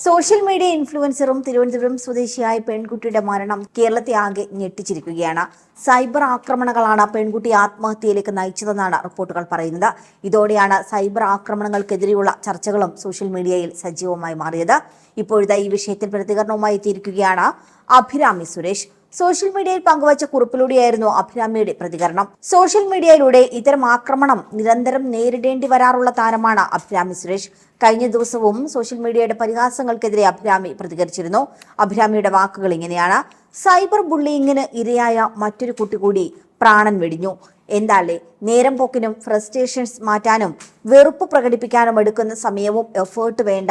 Social media ഇൻഫ്ലുവൻസറും Thiruvananthapuram സ്വദേശിയായ പെൺകുട്ടിയുടെ മരണം കേരളത്തെ ആകെ ഞെട്ടിച്ചിരിക്കുകയാണ്. സൈബർ ആക്രമണങ്ങളാണ് പെൺകുട്ടി ആത്മഹത്യയിലേക്ക് നയിച്ചതെന്നാണ് റിപ്പോർട്ടുകൾ പറയുന്നത്. ഇതോടെയാണ് സൈബർ ആക്രമണങ്ങൾക്കെതിരെയുള്ള ചർച്ചകളും സോഷ്യൽ മീഡിയയിൽ സജീവമായി മാറിയത്. ഇപ്പോഴത്തെ ഈ വിഷയത്തിൽ പ്രതികരണവുമായി എത്തിയിരിക്കുകയാണ് അഭിരാമി സുരേഷ്. സോഷ്യൽ മീഡിയയിൽ പങ്കുവച്ച കുറിപ്പിലൂടെയായിരുന്നു അഭിരാമിയുടെ പ്രതികരണം. സോഷ്യൽ മീഡിയയിലൂടെ ഇത്തരം ആക്രമണം നിരന്തരം നേരിടേണ്ടി വരാറുള്ള താരമാണ് അഭിരാമി സുരേഷ്. കഴിഞ്ഞ ദിവസവും സോഷ്യൽ മീഡിയയുടെ പരിഹാസങ്ങൾക്കെതിരെ അഭിരാമി പ്രതികരിച്ചിരുന്നു. അഭിരാമിയുടെ വാക്കുകൾ ഇങ്ങനെയാണ്. സൈബർ ബുള്ളിയിങ്ങിന് ഇരയായ മറ്റൊരു കുട്ടി കൂടി പ്രാണൻ വെടിഞ്ഞു. എന്താല്ലേ? നേരം പോക്കിനും ഫ്രസ്ട്രേഷൻസ് മാറ്റാനും വെറുപ്പ് പ്രകടിപ്പിക്കാനും എടുക്കുന്ന സമയവും എഫേർട്ട് വേണ്ട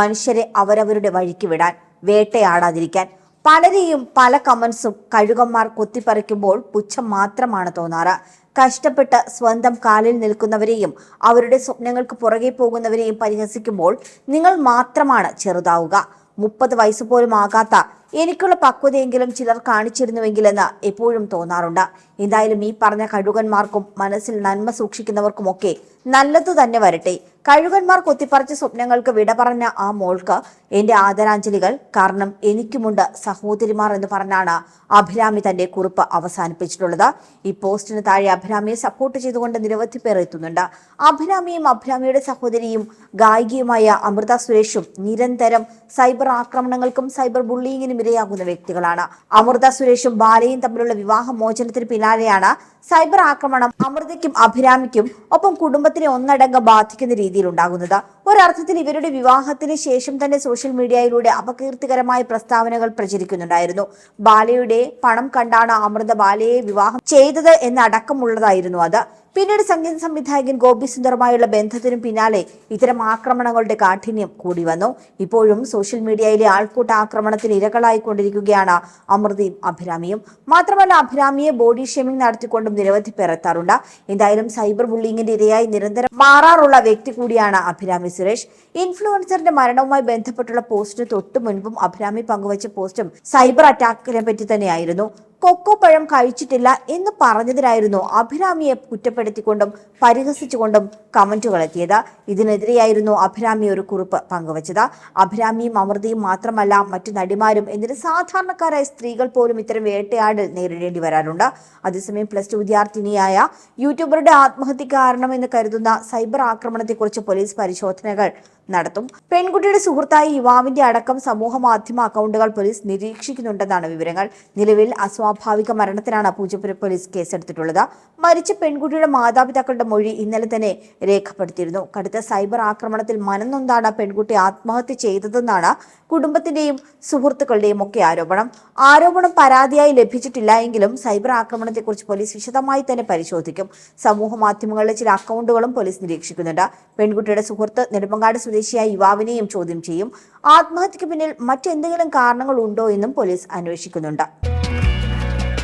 മനുഷ്യരെ അവരവരുടെ വഴിക്ക് വിടാൻ വേട്ടയാടാതിരിക്കാൻ. പലരെയും പല കമന്റ്സും കഴുകന്മാർ കൊത്തിപ്പറിക്കുമ്പോൾ പുച്ഛം മാത്രമാണ് തോന്നാറ്. കഷ്ടപ്പെട്ട് സ്വന്തം കാലിൽ നിൽക്കുന്നവരെയും അവരുടെ സ്വപ്നങ്ങൾക്ക് പുറകെ പോകുന്നവരെയും പരിഹസിക്കുമ്പോൾ നിങ്ങൾ മാത്രമാണ് ചെറുതാവുക. മുപ്പത് വയസ്സ് പോലും ആകാത്ത എനിക്കുള്ള പക്വതയെങ്കിലും ചിലർ കാണിച്ചിരുന്നുവെങ്കിലെന്ന് എപ്പോഴും തോന്നാറുണ്ട്. എന്തായാലും ഈ പറഞ്ഞ കഴുകന്മാർക്കും മനസ്സിൽ നന്മ സൂക്ഷിക്കുന്നവർക്കുമൊക്കെ നല്ലതു തന്നെ വരട്ടെ. കഴുകന്മാർ കൊത്തിപ്പറിച്ച സ്വപ്നങ്ങൾക്ക് വിട പറഞ്ഞ ആ മോൾക്ക് എന്റെ ആദരാഞ്ജലികൾ കാരണം എനിക്കുമുണ്ട് സഹോദരിമാർ എന്ന് പറഞ്ഞാണ് അഭിരാമി തന്റെ കുറിപ്പ് അവസാനിപ്പിച്ചിട്ടുള്ളത്. ഈ പോസ്റ്റിന് താഴെ അഭിരാമിയെ സപ്പോർട്ട് ചെയ്തുകൊണ്ട് നിരവധി പേർ എത്തുന്നുണ്ട്. അഭിരാമിയും അഭിരാമിയുടെ സഹോദരിയും ഗായികയുമായ അമൃത സുരേഷും നിരന്തരം സൈബർ ആക്രമണങ്ങൾക്കും സൈബർ ബുള്ളിങ്ങിനും ഇരയാകുന്ന വ്യക്തികളാണ്. അമൃത സുരേഷും ബാലയും തമ്മിലുള്ള വിവാഹ മോചനത്തിന് പിന്നാലെയാണ് സൈബർ ആക്രമണം അമൃതയ്ക്കും അഭിരാമിക്കും ഒപ്പം കുടുംബത്തിനെ ഒന്നടങ്കം ബാധിക്കുന്ന രീതിയിൽ ഉണ്ടാകുന്നത് ഒരർത്ഥത്തിൽ ഇവരുടെ വിവാഹത്തിന് ശേഷം തന്നെ സോഷ്യൽ മീഡിയയിലൂടെ അപകീർത്തികരമായ പ്രസ്താവനകൾ പ്രചരിക്കുന്നുണ്ടായിരുന്നു. ബാലയുടെ പണം കണ്ടാണ് അമൃത ബാലയെ വിവാഹം ചെയ്തത് എന്നടക്കമുള്ളതായിരുന്നു അത്. പിന്നീട് സംഗീത സംവിധായകൻ ഗോപി സുന്ദറുമായുള്ള ബന്ധത്തിനും പിന്നാലെ ഇത്തരം ആക്രമണങ്ങളുടെ കാഠിന്യം കൂടി വന്നു. ഇപ്പോഴും സോഷ്യൽ മീഡിയയിലെ ആൾക്കൂട്ട ആക്രമണത്തിന് ഇരകളായിക്കൊണ്ടിരിക്കുകയാണ് അമൃതയും അഭിരാമിയും. മാത്രമല്ല അഭിരാമിയെ ബോഡി ഷേമിംഗ് നടത്തിക്കൊണ്ടും നിരവധി പേർ എത്താറുണ്ട്. എന്തായാലും സൈബർ ബുള്ളിങ്ങിന്റെ ഇരയായി നിരന്തരം മാറാറുള്ള വ്യക്തി കൂടിയാണ് അഭിരാമി സുരേഷ്. ഇൻഫ്ലുവൻസറിന്റെ മരണവുമായി ബന്ധപ്പെട്ടുള്ള പോസ്റ്റിന് തൊട്ടു മുൻപും അഭിരാമി പങ്കുവച്ച പോസ്റ്റും സൈബർ അറ്റാക്കിനെ പറ്റി തന്നെയായിരുന്നു. കൊക്കോ പഴം കഴിച്ചിട്ടില്ല എന്ന് പറഞ്ഞതിനായിരുന്നു അഭിരാമിയെ കുറ്റപ്പെടുത്തിക്കൊണ്ടും പരിഹസിച്ചുകൊണ്ടും കമന്റുകൾ എത്തിയത് ഇതിനെതിരെയായിരുന്നു അഭിരാമി ഒരു കുറിപ്പ് പങ്കുവച്ചത്. അഭിരാമിയും അമൃതയും മാത്രമല്ല മറ്റു നടിമാരും എന്തിന് സാധാരണക്കാരായ സ്ത്രീകൾ പോലും ഇത്തരം വേട്ടയാടൽ നേരിടേണ്ടി വരാറുണ്ട്. അതേസമയം പ്ലസ് ടു വിദ്യാർത്ഥിനിയായ യൂട്യൂബറുടെ ആത്മഹത്യ കാരണം എന്ന് കരുതുന്ന സൈബർ ആക്രമണത്തെക്കുറിച്ച് പോലീസ് പരിശോധനകൾ നടത്തും. പെൺകുട്ടിയുടെ സുഹൃത്തായ യുവാവിന്റെ അടക്കം സമൂഹ മാധ്യമ അക്കൗണ്ടുകൾ പോലീസ് നിരീക്ഷിക്കുന്നുണ്ടെന്നാണ് വിവരങ്ങൾ. നിലവിൽ അസ്വാഭാവിക മരണത്തിനാണ് പൂജപ്പുര പോലീസ് കേസെടുത്തിട്ടുള്ളത്. മരിച്ച പെൺകുട്ടിയുടെ മാതാപിതാക്കളുടെ മൊഴി ഇന്നലെ തന്നെ രേഖപ്പെടുത്തിയിരുന്നു. കടുത്ത സൈബർ ആക്രമണത്തിൽ മനംനൊന്താണ് പെൺകുട്ടി ആത്മഹത്യ ചെയ്തതെന്നാണ് കുടുംബത്തിന്റെയും സുഹൃത്തുക്കളുടെയും ഒക്കെ ആരോപണം. ആരോപണം പരാതിയായി ലഭിച്ചിട്ടില്ല എങ്കിലും സൈബർ ആക്രമണത്തെക്കുറിച്ച് പോലീസ് വിശദമായി തന്നെ പരിശോധിക്കും. സമൂഹ മാധ്യമങ്ങളിലെ ചില അക്കൗണ്ടുകളും പോലീസ് നിരീക്ഷിക്കുന്നുണ്ട്. പെൺകുട്ടിയുടെ സുഹൃത്ത് നെടുമങ്ങാട് സ്വദേശിയായ യുവാവിനെയും ചോദ്യം ചെയ്യും. ആത്മഹത്യക്ക് പിന്നിൽ മറ്റെന്തെങ്കിലും കാരണങ്ങൾ ഉണ്ടോ എന്നും പോലീസ് അന്വേഷിക്കുന്നുണ്ട്.